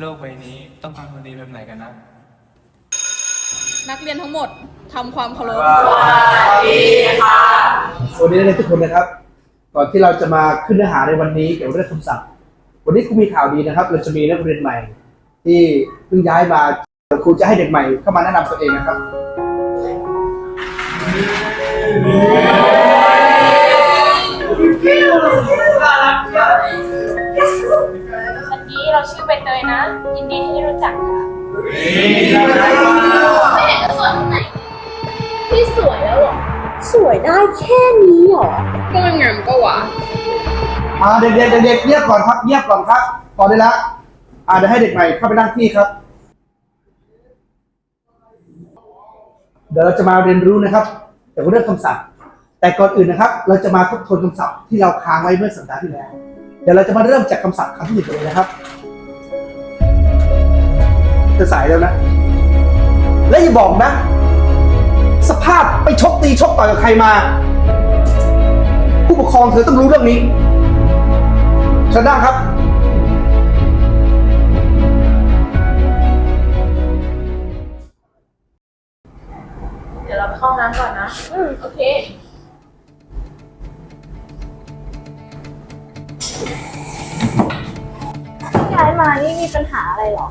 โลกใบนี้ต้องการคนดีแบบไหนกันนะ นักเรียนทั้งหมดทำความเคารพสวัสดีนักเรียนทุกคนนะครับ ก่อนที่เราจะมาขึ้นเนื้อหาในวันนี้เกี่ยวกับเรื่องคำศัพท์ วันนี้ครูมีข่าวดีนะครับ เราจะมีนักเรียนใหม่ ที่เพิ่งย้ายมาเดี๋ยวครูจะให้เด็กใหม่เข้ามาแนะนำตัวเองนะครับวั ได้รู้จักค่ะไม่เห็นจะสวยตรงไหนพี่สวยแล้วเหรอ สวยได้แค่นี้เหรอ ก็มันงามก็หวะอ่าเด็กๆเด็กๆเงียบก่อนครับเงียบก่อนครับพอได้แล้วอ่าเดี๋ยวให้เด็กใหม่เข้าไปนั่งที่ครับ เดี๋ยวเราจะมาเรียนรู้นะครับเกี่เรื่องคำศัพท์ แต่ก่อนอื่นนะครับ เราจะมาทบทวนคำศัพท์ที่เราค้างไว้เมื่อสัปดาห์ที่แล้ว เดี๋ยวเราจะมาเริ่มจากคำศัพท์คำที่หนึ่งเลยนะครับ จะสายแล้วนะ และอย่าบอกนะ สภาพไปชกตีชกต่อยกับใครมา ผู้ปกครองเธอต้องรู้เรื่องนี้เชิญนั่งครับเดี๋ยวเราไปเข้าห้องน้ำก่อนนะ อืม โอเคย้ายมานี่มีปัญหาอะไรเหรอ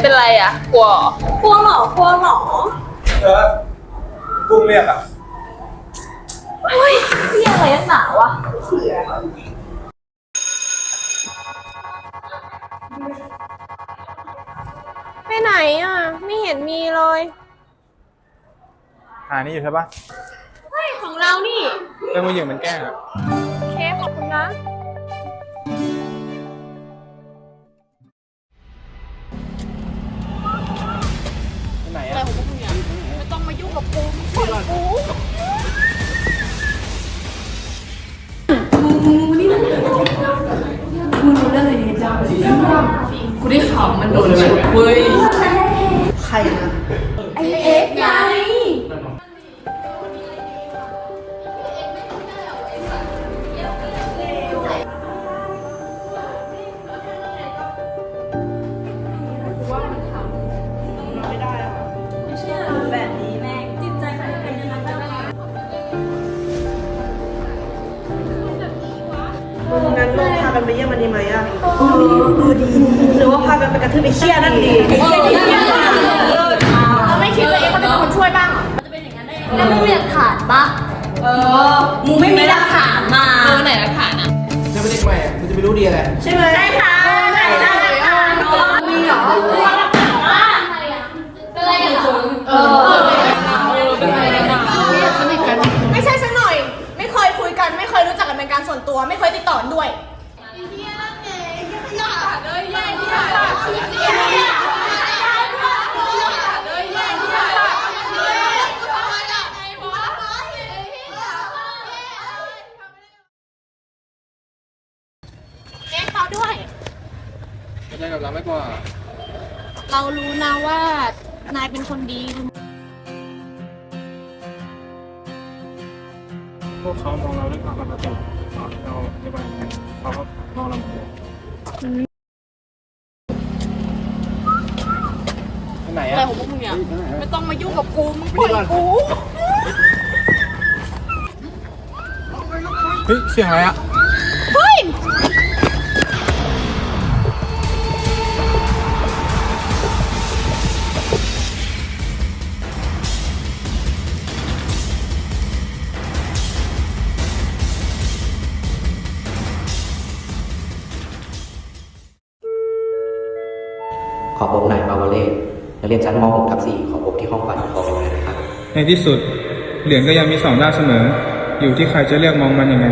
เป็นไรอะ กลัวเหรอกลัวเหรอกลัวเหรอเออกุ้งเรียกอะเฮ้ยเรียกอะไรนักหนาวะไปไหนอะ ไม่เห็นมีเลย หานี่อยู่ใช่ปะของเรานี่ เรื่องผู้หญิงมันแกล้งอะ โอเค ขอบคุณนะ มันโดนฉุดเว้ยไอเอ็กซ์ไงงั้นลง กันไปเยี่ยมมันดีไหมอะเออเออดีหรือว่าพากันไปกระทืบไอ้เชี่ยนั่นดีเราไม่คิดว่าเอ็กซ์จะเป็นคนช่วยบ้างเหรอแล้วไม่มีหลักฐานปะเออมึงไม่มีหลักฐานมาเออไหนหลักฐานอะจะเป็นเด็กใหม่อะมันจะไปรู้ดีอะไรใช่ไหมได้ค่ะได้ได้ค่ะมีเหรอเป็นอะไรกันเหรอเออเป็นอะไรกันอะสนิทกันไม่ใช่สักหน่อย ไม่เคยคุยกันไม่เคยรู้จักกันเป็นการส่วนตัว ไม่เคยติดต่อกันด้วย เอ็กซ์เขาด้วย ไม่ใช่กับเราไม่กว่า เรารู้นะว่านายเป็นคนดี พวกเขามองเราด้วยความปกติเราในวันนี้เขาก็มองเราเหมือนเดิมไปไหน อะไร อะ ของพวกมึงเนี่ย ไม่ต้องมายุ่งกับกูมึงปล่อยกูเฮ้ยเสียงอะไรอะขอพบนายปาวเล่ นักเรียนชั้นม .6 ทับ4ขอพบที่ห้องฝันของเลยนะครับ ในที่สุด เหรียญก็ยังมีสองด้านเสมอ อยู่ที่ใครจะเรียกมองมันยังไง